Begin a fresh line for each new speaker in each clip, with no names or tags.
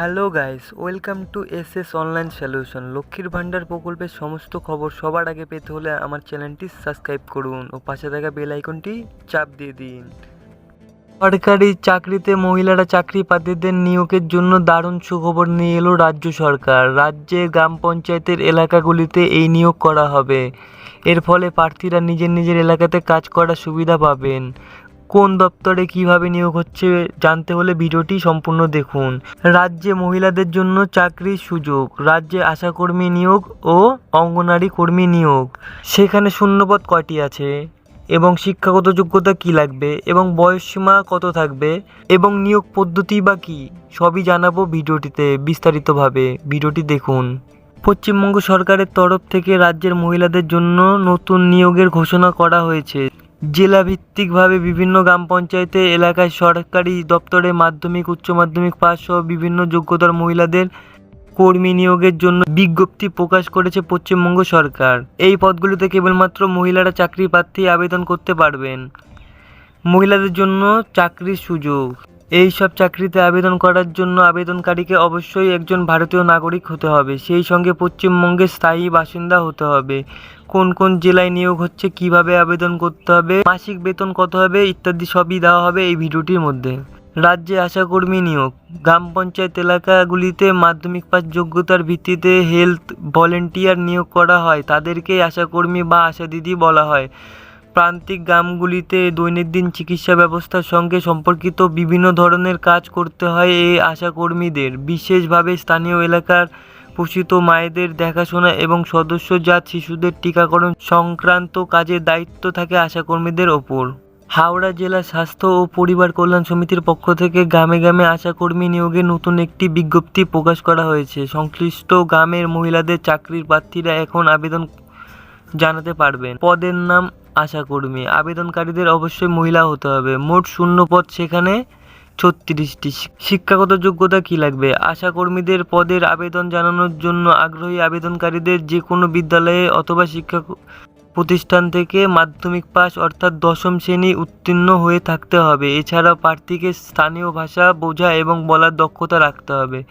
Hello guys, welcome to S S online solution, লক্ষ্মীর ভাণ্ডার প্রকল্পের সমস্ত খবর সবার আগে পেতে হলে আমার চ্যানেলটি সাবস্ক্রাইব করুন ও পাশে থাকা বেল আইকনটি চাপ দিয়ে দিন। সরকারি চাকরিতে মহিলারা চাকরি প্রার্থীদের নিয়োগের জন্য দারুণ সুখবর নিয়ে এলো রাজ্য সরকার। রাজ্যের গ্রাম পঞ্চায়েতের এলাকাগুলিতে এই নিয়োগ করা হবে। এর ফলে প্রার্থীরা নিজের নিজের এলাকাতে কাজ করার সুবিধা পাবেন। কোন দপ্তরে কীভাবে নিয়োগ হচ্ছে জানতে হলে ভিডিওটি সম্পূর্ণ দেখুন। রাজ্যে মহিলাদের জন্য চাকরির সুযোগ, রাজ্যে আশাকর্মী নিয়োগ ও অঙ্গনারী কর্মী নিয়োগ। সেখানে শূন্যপদ কয়টি আছে? এবং শিক্ষাগত যোগ্যতা কি লাগবে? এবং বয়সসীমা কত থাকবে? এবং নিয়োগ পদ্ধতি বা কী? সবই জানাব ভিডিওটিতে বিস্তারিতভাবে। ভিডিওটি দেখুন। পশ্চিমবঙ্গ সরকারের তরফ থেকে রাজ্যের মহিলাদের জন্য নতুন নিয়োগের ঘোষণা করা হয়েছে। জেলা ভিত্তিকভাবে বিভিন্ন গ্রাম পঞ্চায়েতে, এলাকায় সরকারি দপ্তরে মাধ্যমিক, উচ্চ মাধ্যমিক পাস সহ বিভিন্ন যোগ্যতার মহিলাদের কর্মী নিয়োগের জন্য বিজ্ঞপ্তি প্রকাশ করেছে পশ্চিমবঙ্গ সরকার। এই পদগুলিতে কেবলমাত্র মহিলারা চাকরি প্রার্থী আবেদন করতে পারবেন। মহিলাদের জন্য চাকরির সুযোগ। এই সব চাকরিতে আবেদন করার জন্য আবেদনকারীকে অবশ্যই একজন ভারতীয় নাগরিক হতে হবে। সেই সঙ্গে পশ্চিমবঙ্গের স্থায়ী বাসিন্দা হতে হবে। কোন কোন জেলায় নিয়োগ হচ্ছে, কীভাবে আবেদন করতে হবে, মাসিক বেতন কত হবে ইত্যাদি সবই দেওয়া হবে এই ভিডিওটির মধ্যে। রাজ্যে আশাকর্মী নিয়োগ। গ্রাম পঞ্চায়েত এলাকাগুলিতে মাধ্যমিক পাস যোগ্যতার ভিত্তিতে হেলথ ভলেন্টিয়ার নিয়োগ করা হয়। তাদেরকেই আশাকর্মী বা আশা দিদি বলা হয়। প্রান্তিক গ্রামগুলিতে দৈনন্দিন চিকিৎসা ব্যবস্থার সঙ্গে সম্পর্কিত বিভিন্ন ধরনের কাজ করতে হয় এই আশাকর্মীদের। বিশেষভাবে স্থানীয় এলাকার পোষিত মায়েদের দেখাশোনা এবং সদস্যজাত শিশুদের টিকাকরণ সংক্রান্ত কাজের দায়িত্ব থাকে আশাকর্মীদের ওপর। হাওড়া জেলা স্বাস্থ্য ও পরিবার কল্যাণ সমিতির পক্ষ থেকে গ্রামে গ্রামে আশাকর্মী নিয়োগে নতুন একটি বিজ্ঞপ্তি প্রকাশ করা হয়েছে। সংশ্লিষ্ট গ্রামের মহিলাদের চাকরির প্রার্থীরা এখন আবেদন জানাতে পারবেন। পদের নাম আশাকর্মী আবেদনকারীদের অবশ্যই মহিলা হতে হবে। মোট শূন্য পদ সেখানে। ছত্রিশটি। শিক্ষাগত যোগ্যতা কী লাগবে? আশাকর্মীদের পদের আবেদন জানানোর জন্য আগ্রহী আবেদনকারীদের যে কোনো বিদ্যালয়ে অথবা শিক্ষা প্রতিষ্ঠান থেকে মাধ্যমিক পাস অর্থাৎ দশম শ্রেণি উত্তীর্ণ হয়ে থাকতে হবে। এছাড়া প্রার্থীকে স্থানীয় ভাষা বোঝা এবং বলার দক্ষতা রাখতে হবে।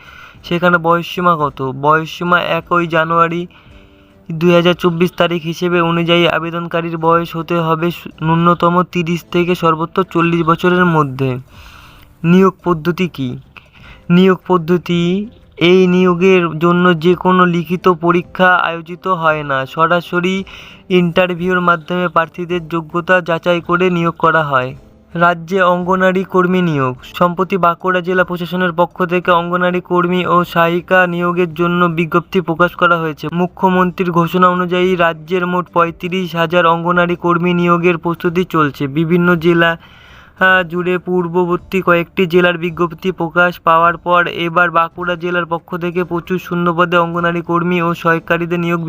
সেখানে বয়সসীমা কত? বয়সসীমা একই জানুয়ারি দুই হাজার চব্বিশ তারিখ হিসেবে অনুযায়ী আবেদনকারীর বয়স হতে হবে ন্যূনতম তিরিশ থেকে সর্বোচ্চ চল্লিশ বছরের মধ্যে। নিয়োগ পদ্ধতি কী? নিয়োগ পদ্ধতি, এই নিয়োগের জন্য যে কোনো লিখিত পরীক্ষা আয়োজিত হয় না। সরাসরি ইন্টারভিউর মাধ্যমে প্রার্থীদের যোগ্যতা যাচাই করে নিয়োগ করা হয়। রাজ্যে অঙ্গনারী কর্মী নিয়োগ। সম্প্রতি বাঁকুড়া জেলা প্রশাসনের পক্ষ থেকে অঙ্গনারী কর্মী ও সহায়িকা নিয়োগের জন্য বিজ্ঞপ্তি প্রকাশ করা হয়েছে। মুখ্যমন্ত্রীর ঘোষণা অনুযায়ী রাজ্যের মোট পঁয়ত্রিশ হাজার অঙ্গনারী কর্মী নিয়োগের প্রস্তুতি চলছে। বিভিন্ন জেলা জুড়ে পূর্ববর্তী কয়েকটি জেলার বিজ্ঞপ্তি প্রকাশ পাওয়ার পর এবার বাঁকুড়া জেলার পক্ষ থেকে প্রচুর শূন্যপদে অঙ্গনারী কর্মী ও সহায়কারীদের নিয়োগ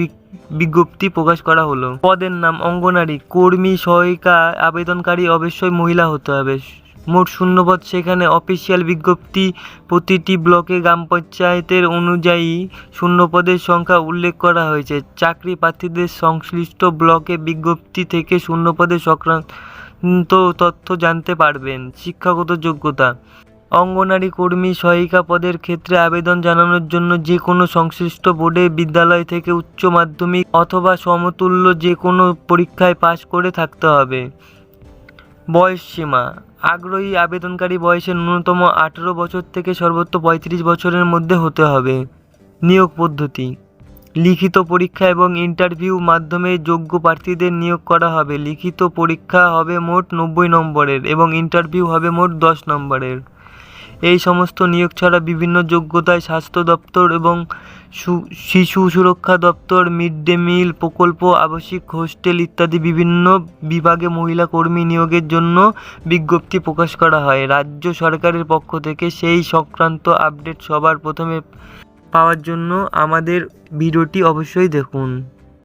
বিজ্ঞপ্তি প্রকাশ করা হলো। পদের নাম অঙ্গনারী। কর্মী, সহায়িকা, আবেদনকারী, অবশ্যই মহিলা হতে হবে। মোট শূন্যপদ সেখানে অফিসিয়াল বিজ্ঞপ্তি প্রতিটি ব্লকে গ্রাম পঞ্চায়েতের অনুযায়ী শূন্যপদের সংখ্যা উল্লেখ করা হয়েছে। চাকরি প্রার্থীদের সংশ্লিষ্ট ব্লকে বিজ্ঞপ্তি থেকে শূন্যপদের সংক্রান্ত তথ্য জানতে পারবেন। শিক্ষাগত যোগ্যতা। অঙ্গনারী কর্মী সহায়িকা পদের ক্ষেত্রে আবেদন জানানোর জন্য যে কোনো সংশ্লিষ্ট বোর্ডে, বিদ্যালয় থেকে উচ্চ মাধ্যমিক অথবা সমতুল্য যে কোনো পরীক্ষায় পাশ করে থাকতে হবে। বয়স সীমা। আগ্রহী আবেদনকারী বয়সের ন্যূনতম আঠেরো বছর থেকে সর্বোচ্চ পঁয়ত্রিশ বছরের মধ্যে হতে হবে। নিয়োগ পদ্ধতি। লিখিত পরীক্ষা এবং ইন্টারভিউ মাধ্যমে যোগ্য প্রার্থীদের নিয়োগ করা হবে। লিখিত পরীক্ষা হবে মোট নব্বই নম্বরের এবং ইন্টারভিউ হবে মোট দশ নম্বরের। এই সমস্ত নিয়োগ ছাড়া বিভিন্ন যোগ্যতায় স্বাস্থ্য দপ্তর এবং শিশু সুরক্ষা দপ্তর, মিড ডে মিল, প্রকল্প, আবাসিক, হোস্টেল ইত্যাদি বিভিন্ন বিভাগে মহিলা কর্মী নিয়োগের জন্য বিজ্ঞপ্তি প্রকাশ করা হয়। রাজ্য সরকারের পক্ষ থেকে সেই সংক্রান্ত আপডেট সবার প্রথমে পাওয়ার জন্য আমাদের ভিডিওটি অবশ্যই দেখুন।